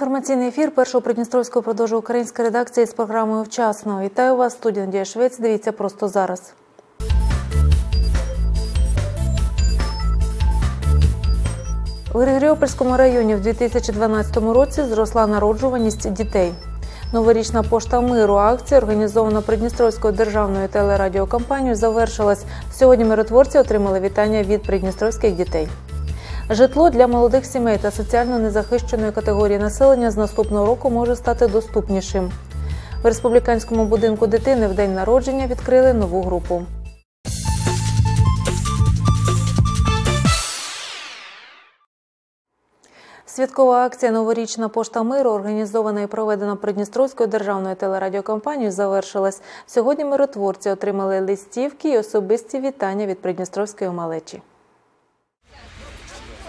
Інформаційний ефір першого Придністровського продовжує українська редакція з програмою Вчасно. Вітаю вас, студія Надія Швець. Дивіться просто зараз. У Григоріопольському районі в 2012 році зросла народжуваність дітей. Новорічна пошта миру акція, організована Придністровською державною телерадіокомпанією, завершилась. Сьогодні миротворці отримали вітання від придністровських дітей. Житло для молодих сімей та соціально незахищеної категорії населення з наступного року може стати доступнішим. В республіканському будинку дитини в день народження відкрили нову групу. Святкова акція Новорічна пошта миру, організована і проведена Придністровською державною телерадіокомпанією, завершилась. Сьогодні миротворці отримали листівки і особисті вітання від Придністровської малечі.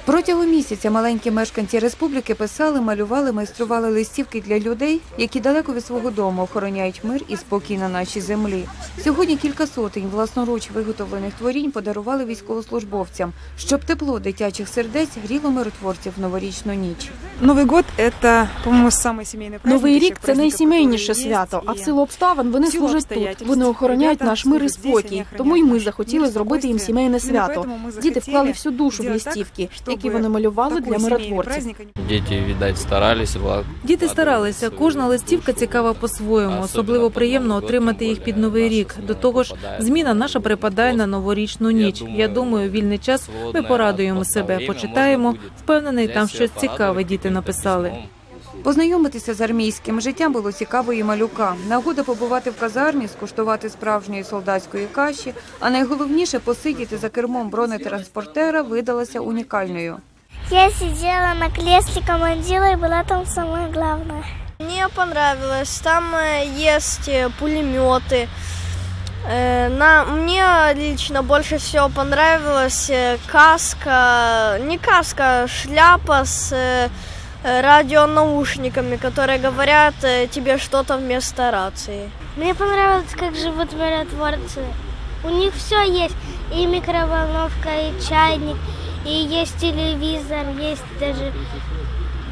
Протягом місяця маленькі мешканці республіки писали, малювали, майстрували листівки для людей, які далеко від свого дому охороняють мир і спокій на нашій землі. Сьогодні кілька сотень власноруч виготовлених творінь подарували військовослужбовцям, щоб тепло дитячих сердець гріло миротворців в новорічну ніч. Новий год це, по-моєму, самый сімейний. Новий рік це найсімейніше свято, а в силу обставин вони служать тут. Вони охороняють наш мир і спокій. Тому й ми захотіли зробити їм сімейне свято. Діти вклали всю душу в листівки, які вони малювали для миротворців. Діти, віддать старались. Діти старалися. Кожна листівка цікава по-своєму. Особливо приємно отримати їх під новий рік. До того ж, зміна наша припадає на новорічну ніч. Я думаю, вільний час ми порадуємо себе, почитаємо. Впевнений, там щось цікаве діти написали. Познайомитися з армійським життям було цікаво і малюка. Нагода побувати в казармі, скуштувати справжньої солдатської каші, а найголовніше посидіти за кермом бронетранспортера видалася унікальною. Я сидела на кресле командира и была там самое главное. Мне понравилось. Там э, есть э, пулеметы. Э, На, мне лично больше всего понравилась э, каска, не каска, а шляпа с э, э, Радионаушниками, которые говорят э, тебе что-то вместо рации. Мне понравилось, как живут миротворцы. У них все есть. И микроволновка, и чайник, и есть телевизор, есть даже,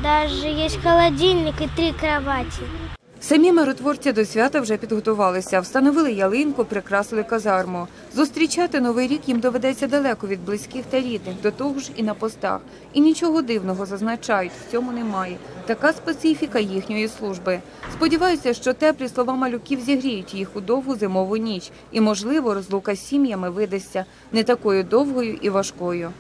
даже есть холодильник и три кровати. Самі миротворці до свята вже підготувалися, встановили ялинку, прикрасили казарму. Зустрічати новий рік їм доведеться далеко від близьких та рідних, до того ж і на постах. І нічого дивного зазначають, в цьому немає. Така специфіка їхньої служби. Сподіваюся, що теплі слова малюків зігріють їх у довгу зимову ніч, і, можливо, розлука з сім'ями видасться не такою довгою і важкою.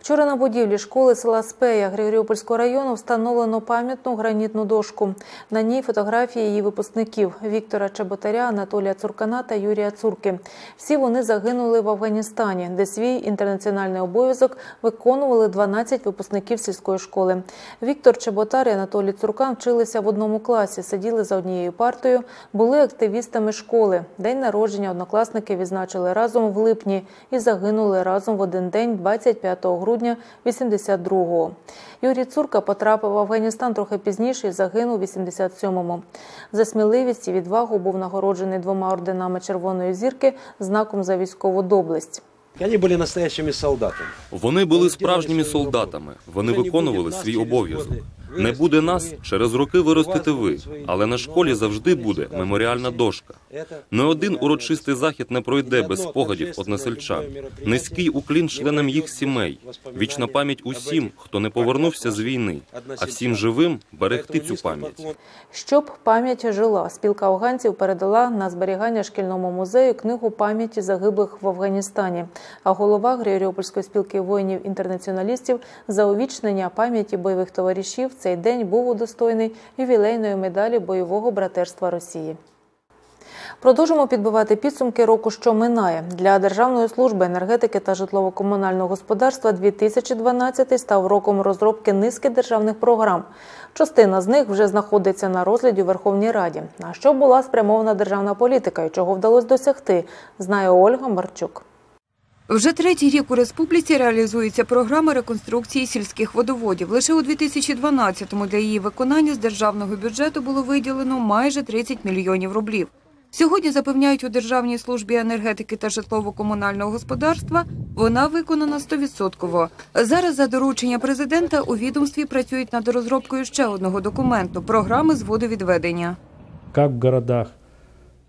Вчора на будівлі школи села Спея Григоріопольського району встановлено пам'ятну гранітну дошку. На ній фотографії її випускників Віктора Чеботаря, Анатолія Цуркана та Юрія Цурки. Всі вони загинули в Афганістані, де свій інтернаціональний обов'язок виконували 12 випускників сільської школи. Віктор Чеботар і Анатолій Цуркан вчилися в одному класі, сиділи за однією партою, були активістами школи. День народження однокласники відзначили разом в липні і загинули разом в один день 25 грудня грудня 82-го. Юрій Цурка потрапив в Афганістан трохи пізніше і загинув 87-му. За сміливість і відвагу був нагороджений двома орденами Червоної зірки знаком за військову доблесть. Вони були настоящими солдатами. Вони були справжніми солдатами. Вони виконували свій обов'язок. Не буде нас через роки виростете ви, але на школі завжди буде меморіальна дошка. Не один урочистий захід не пройде без спогадів односельчан. Низький уклін членам їх сімей. Вічна пам'ять усім, хто не повернувся з війни, а всім живим берегти цю пам'ять. Щоб пам'ять жила, спілка афганців передала на зберігання шкільному музею книгу пам'яті загиблих в Афганістані. А голова Григоріопольської спілки воїнів-інтернаціоналістів за увічнення пам'яті бойових товаришів цей день був удостоєний ювілейної медалі бойового братерства Росії. Продовжимо підбивати підсумки року, що минає. Для Державної служби енергетики та житлово-комунального господарства 2012 став роком розробки низки державних програм. Частина з них вже знаходиться на розгляді у Верховній Раді. На що була спрямована державна політика і чого вдалося досягти, знає Ольга Марчук. Вже третій рік у республіці реалізується програма реконструкції сільських водоводів. Лише у 2012-му для її виконання з державного бюджету було виділено майже 30 мільйонів рублів. Сьогодні запевняють у Державній службі енергетики та житлово-комунального господарства, Вона виконана 100%. Зараз за доручення президента у відомстві працюють над розробкою ще одного документу програми з водовідведення. как в городах.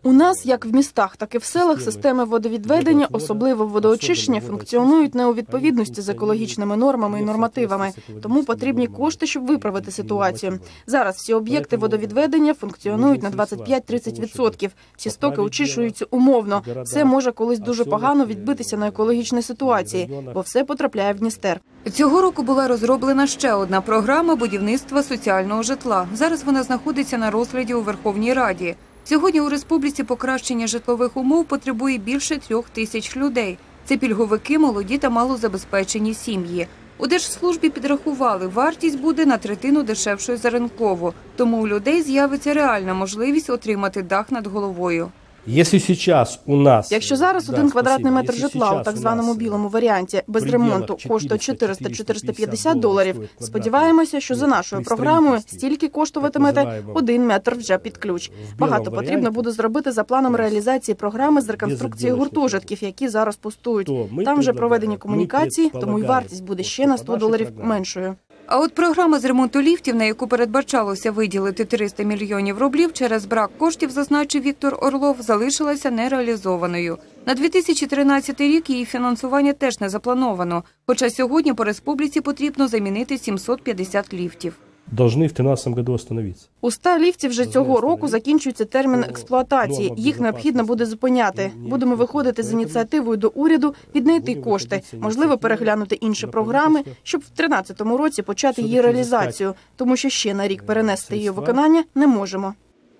У нас, як в містах, так і в селах, системи водовідведення, особливо водоочищення, функціонують не у відповідності з екологічними нормами і нормативами. Тому потрібні кошти, щоб виправити ситуацію. Зараз всі об'єкти водовідведення функціонують на 25-30%. Всі стоки очищуються умовно. Це може колись дуже погано відбитися на екологічній ситуації, бо все потрапляє в Дністер. Цього року була розроблена ще одна програма будівництва соціального житла. Зараз вона знаходиться на розгляді у Верховній Раді. Сьогодні у республіці покращення житлових умов потребує більше трьох тисяч людей. Це пільговики, молоді та малозабезпечені сім'ї. У держслужбі підрахували, вартість буде на третину дешевшою за ринкову, тому у людей з'явиться реальна можливість отримати дах над головою. Если сейчас у нас... Якщо зараз Да, один квадратний метр житла у так званому білому варіанті без ремонту коштує 400-450 400-450 доларів, сподіваємося, що за нашою програмою стільки коштуватимете один метр вже під ключ. Багато потрібно буде зробити за планом реалізації програми з реконструкції гуртожитків, які зараз пустують. Там вже проведені комунікації, тому й вартість буде ще на 100 доларів меншою. А от програма з ремонту ліфтів, на яку передбачалося виділити 300 мільйонів рублів через брак коштів, зазначив Віктор Орлов, залишилася нереалізованою. На 2013 рік її фінансування теж не заплановано. Хоча сьогодні по республіці потрібно замінити 750 ліфтів. Должны в 2013 году остановиться. У ста ліфтів вже цього року закінчується термін експлуатації. Їх необхідно буде зупиняти. Будемо виходити з ініціативою до уряду, віднайти кошти, можливо, переглянути інші програми, щоб в 2013 році почати її реалізацію, тому що ще на рік перенести її виконання не можемо.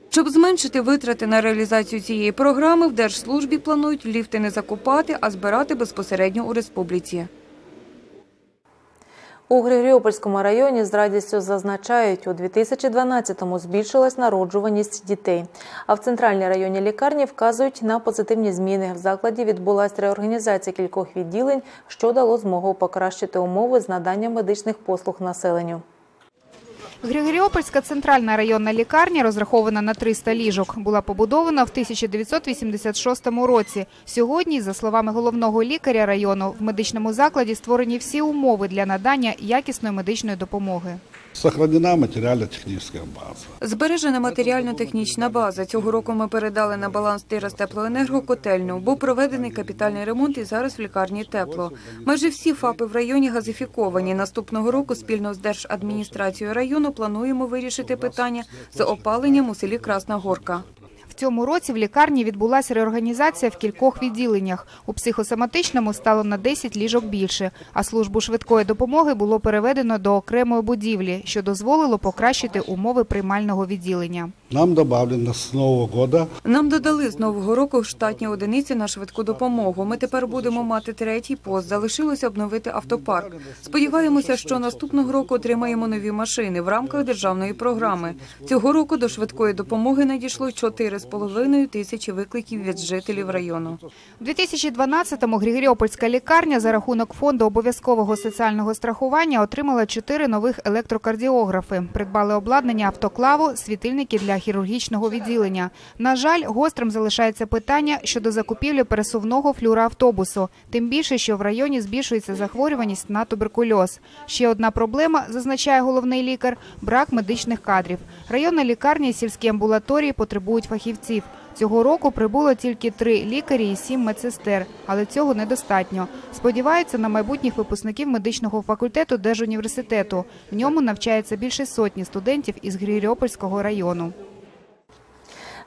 Щоб зменшити витрати на реалізацію цієї програми, в Держслужбі планують ліфти не закупати, а збирати безпосередньо у республіці. У Григоріопольському районі з радістю зазначають, у 2012-му збільшилась народжуваність дітей. А в центральній районній лікарні вказують на позитивні зміни. В закладі відбулась реорганізація кількох відділень, що дало змогу покращити умови з надання медичних послуг населенню. Григоріопольська центральна районна лікарня, розрахована на 300 ліжок, була побудована в 1986 році. Сьогодні, за словами головного лікаря району, в медичному закладі створені всі умови для надання якісної медичної допомоги. Сохранена матеріально-технічна база. Збережена матеріально-технічна база. Цього року ми передали на баланс Тиростеплоенерго котельну. Був проведений капітальний ремонт і зараз в лікарні тепло. Майже всі ФАПи в районі газифіковані. Наступного року спільно з Держадміністрацією району плануємо вирішити питання з опаленням у селі Красна Горка. В цьому році в лікарні відбулася реорганізація в кількох відділеннях. У психосоматичному стало на 10 ліжок більше, а службу швидкої допомоги було переведено до окремої будівлі, що дозволило покращити умови приймального відділення. Нам добавлено с Нового года Нам додали з нового року штатні одиниці на швидку допомогу. Ми тепер будемо мати третій пост. Залишилося обновити автопарк. Сподіваємося, що наступного року отримаємо нові машини в рамках державної програми. Цього року до швидкої допомоги надійшло 4,5 тисячі викликів від жителів району. У 2012-му Григоріопольська лікарня за рахунок фонду обов'язкового соціального страхування отримала чотири нових електрокардіографи. Придбали обладнання автоклаву, світильники для хірургічного відділення. На жаль, гострим залишається питання щодо закупівлі пересувного флюроавтобусу. Тим більше, що в районі збільшується захворюваність на туберкульоз. Ще одна проблема, зазначає головний лікар – брак медичних кадрів. Районна лікарня і сільські амбулаторії потребують фахівців. Цього року прибуло тільки три лікарі і сім медсестер, але цього недостатньо. Сподіваються на майбутніх випускників медичного факультету Держуніверситету. В ньому навчається більше сотні студентів із Григоріопольського району.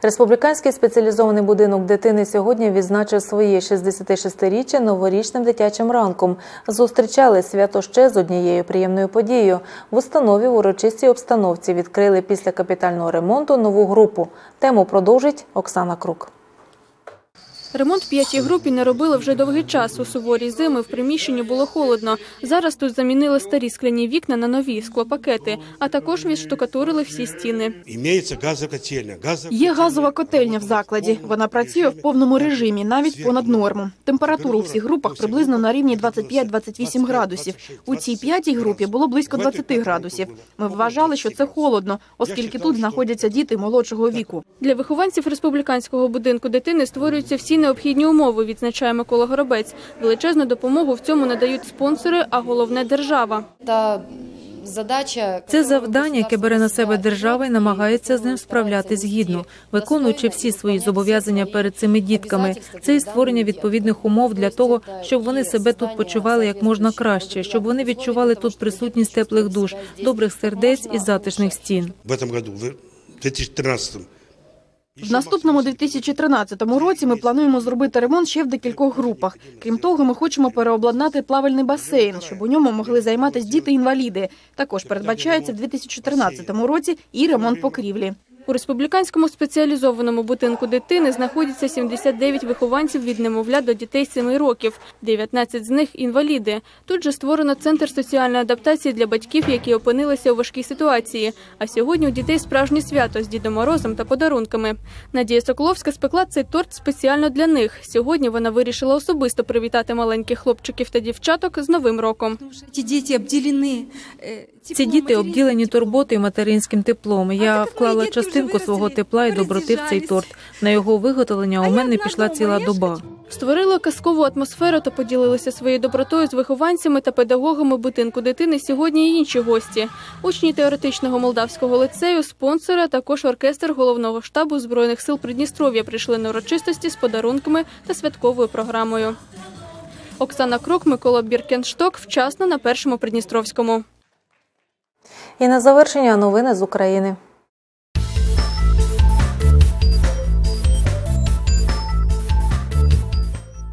Республіканський спеціалізований будинок дитини сьогодні відзначив своє 66-річчя новорічним дитячим ранком. Зустрічали свято ще з однією приємною подією. В установі в урочистій обстановці відкрили після капітального ремонту нову групу. Тему продовжить Оксана Крук. Ремонт в п'ятій групі не робили вже довгий час. У суворі зими в приміщенні було холодно. Зараз тут замінили старі скляні вікна на нові склопакети, а також відштукатурили всі стіни. Имеется газокотельня. Газо... Є газова котельня в закладі. Вона працює в повному режимі, навіть понад норму. Температура у всіх групах приблизно на рівні 25-28 градусів. У цій п'ятій групі було близько 20 градусів. Ми вважали, що це холодно, оскільки тут знаходяться діти молодшого віку. Для вихованців республіканського будинку дитини створюються всі необхідні умови, відзначає Микола Горобець. Величезну допомогу в цьому надають спонсори, а головне держава. Та задача Це завдання, яке бере на себе держава і намагається з ним справлятись гідно, виконуючи всі свої зобов'язання перед цими дітками. Це і створення відповідних умов для того, щоб вони себе тут почували як можна краще, щоб вони відчували тут присутність теплих душ, добрих сердець і затишних стін. В этом году, в 2013 В наступному 2013 році ми плануємо зробити ремонт ще в декількох групах. Крім того, ми хочемо переобладнати плавальний басейн, щоб у ньому могли займатися діти-інваліди. Також передбачається в 2013 році і ремонт покрівлі. У республіканському спеціалізованому будинку дитини знаходяться 79 вихованців від немовля до дітей 7 років. 19 з них інваліди. Тут же створено центр соціальної адаптації для батьків, які опинилися у важкій ситуації. А сьогодні у дітей справжнє свято з Дідом Морозом та подарунками. Надія Соколовська спекла цей торт спеціально для них. Сьогодні вона вирішила особисто привітати маленьких хлопчиків та дівчаток з Новим роком. Ці діти обділені. Ці діти обділені турботою материнським теплом. Я вклала частинку свого тепла і доброти в цей торт. На його виготовлення у мене пішла ціла доба. Створили казкову атмосферу та поділилися своєю добротою з вихованцями та педагогами будинку дитини. Сьогодні і інші гості. Учні теоретичного молдавського лицею, спонсори, а також оркестр головного штабу збройних сил Придністров'я прийшли на урочистості з подарунками та святковою програмою. Оксана Крок, Микола Біркеншток. Вчасно на першому Придністровському. І на завершення новини з України.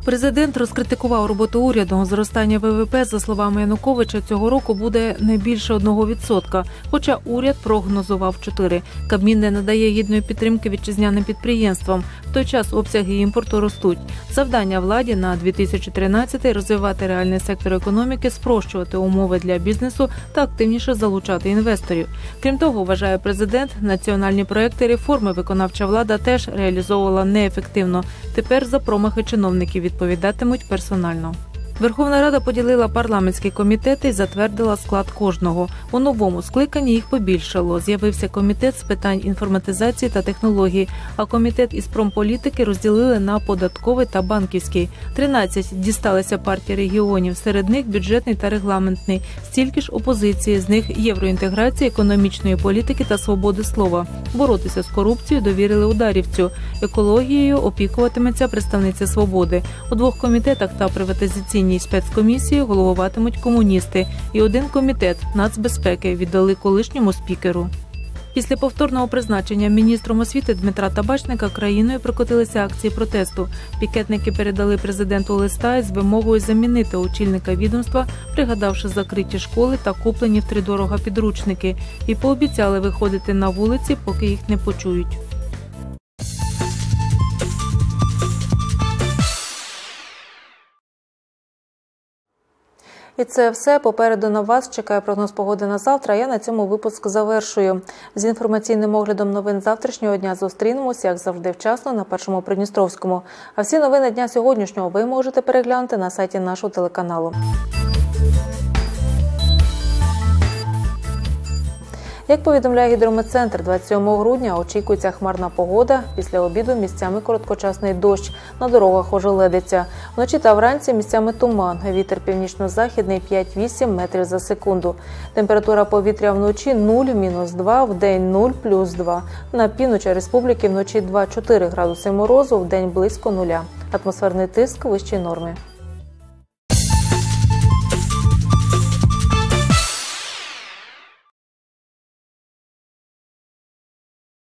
Президент розкритикував роботу уряду. Зростання ВВП, за словами Януковича, цього року буде не більше 1%, хоча уряд прогнозував 4%. Кабмін не надає гідної підтримки вітчизняним підприємствам. В той час обсяги імпорту ростуть. Завдання владі на 2013 – розвивати реальний сектор економіки, спрощувати умови для бізнесу та активніше залучати інвесторів. Крім того, вважає президент, національні проекти реформи виконавча влада теж реалізовувала неефективно. Тепер за промахи чиновників відповідатимуть персонально. Верховна Рада поділила парламентські комітети і затвердила склад кожного. У новому скликанні їх побільшало. З'явився комітет з питань інформатизації та технологій, а комітет із промполітики розділили на податковий та банківський. 13 дісталися партії регіонів. Серед них бюджетний та регламентний. Стільки ж опозиції, з них євроінтеграції, економічної політики та свободи слова. Боротися з корупцією довірили ударівцю. Екологією опікуватиметься представниця свободи. У двох комітетах та приватизаційній спецкомісії головуватимуть комуністи, і один комітет нацбезпеки віддали колишньому спікеру. Після повторного призначення міністром освіти Дмитра Табачника країною прокотилися акції протесту. Пікетники передали президенту листа із вимогою замінити очільника відомства, пригадавши закриті школи та куплені втридорога підручники, і пообіцяли виходити на вулиці, поки їх не почують. І це все попереду на вас чекає прогноз погоди на завтра. Я на цьому випуск завершую. З інформаційним оглядом новин завтрашнього дня зустрінемося, як завжди, вчасно на першому Придністровському. А всі новини дня сьогоднішнього ви можете переглянути на сайті нашого телеканалу. Як повідомляє гідрометцентр, 27 грудня очікується хмарна погода. Після обіду місцями короткочасний дощ. На дорогах ожеледиться. Вночі та вранці місцями туман. Вітер північно-західний 5-8 метрів за секунду. Температура повітря вночі 0-2, в день 0 плюс 2. На півночі республіки вночі 2-4 градуси морозу, в день близько нуля. Атмосферний тиск вищі норми.